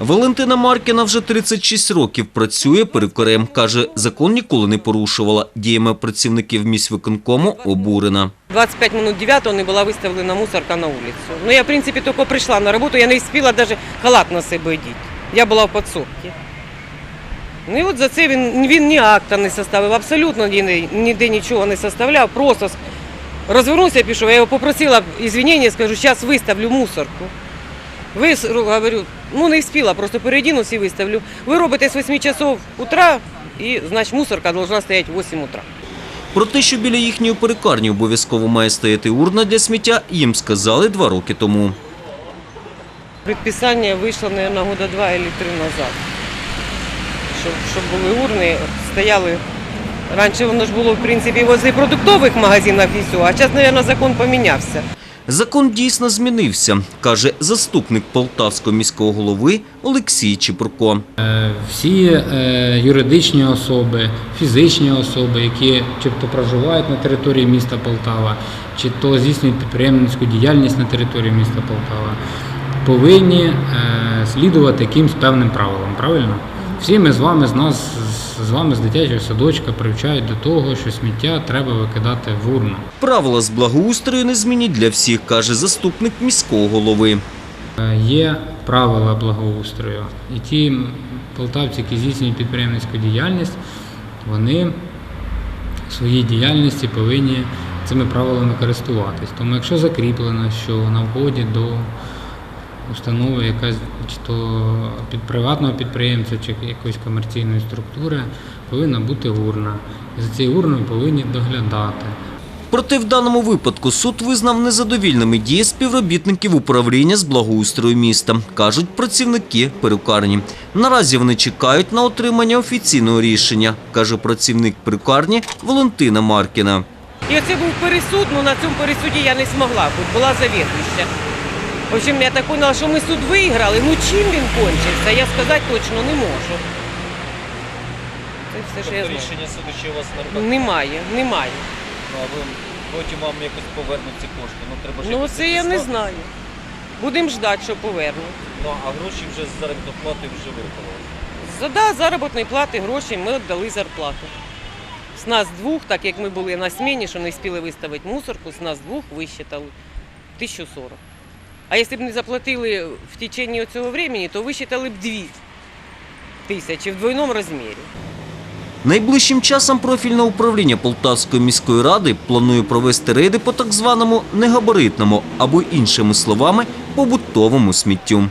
Валентина Маркіна вже 36 років працює перукарем. Каже, закон ніколи не порушувала. Діями працівників міськвиконкому обурена. 25 минут 9 не була виставлена мусорка на вулицю. Ну я, в принципі, тільки прийшла на роботу, я не встигла навіть халат на себе одіти. Я була в підсобці. Ну і от за це він, він ні акта не составив, абсолютно ні- ніде нічого не составляв, просто розвернувся пішов. Я його попросила ізвинення, скажу, зараз виставлю мусорку. Ви, говорю, ну не встигла, просто переодінусь і виставлю. Ви робите з 8 часов утра, і, значить, мусорка должна стояти 8 утра. Про те, що біля їхньої перукарні обов'язково має стояти урна для сміття, їм сказали два роки тому. Предписание вышло, наверное, года два или три назад. Щоб, щоб були урни, стояли. Раніше воно ж було, в принципі, возле продуктових магазинів і все, а зараз, мабуть, закон помінявся. Закон дійсно змінився, каже заступник полтавського міського голови Олексій Чепурко. Е, Всі е, юридичні особи, фізичні особи, які чи то проживають на території міста Полтава, чи то здійснюють підприємницьку діяльність на території міста Полтава, повинні е, слідувати якимсь певним правилам. Правильно? Всі ми з вами з нас з вами з дитячого садочка привчають до того, що сміття треба викидати в урну. Правила з благоустрою не змінять для всіх, каже заступник міського голови. Е, Є правила благоустрою, і ті полтавці, які здійснюють підприємницьку діяльність, вони в своїй діяльності повинні цими правилами користуватись. Тому якщо закріплено, що на вході до установи якась чи то під приватного підприємця чи якоїсь комерційної структури повинна бути урна. І за цією урною повинні доглядати. Проте в даному випадку суд визнав незадовільними дії співробітників управління з благоустрою міста, кажуть працівники перукарні. Наразі вони чекають на отримання офіційного рішення, каже працівник перукарні Валентина Маркіна. І оце був пересуд, ну на цьому пересуді я не змогла бути, була завідуюча. В общем, я так поняла, що ми суд виграли, ну чим він кончився, я сказати точно не можу. Це все, що я Тобто знаю. рішення суду чи у вас на? Немає, немає. Ну, а ви потім вам якось повернуть ці кошти. Ну, треба ж Ну якось це я не знаю. Будемо ждати, що повернуть. Ну, а гроші вже з заробітної плати вже вирахували. За да, заробітної плати гроші ми віддали зарплату. З нас двох, так як ми були на сміні, що не встигли виставити мусорку, з нас двох висчитали 1040. А якщо б не заплатили в течение цього времени, то висчитали б 2 тисячі в двойному розмірі. Найближчим часом профільне управління Полтавської міської ради планує провести рейди по так званому негабаритному або іншими словами побутовому сміттю.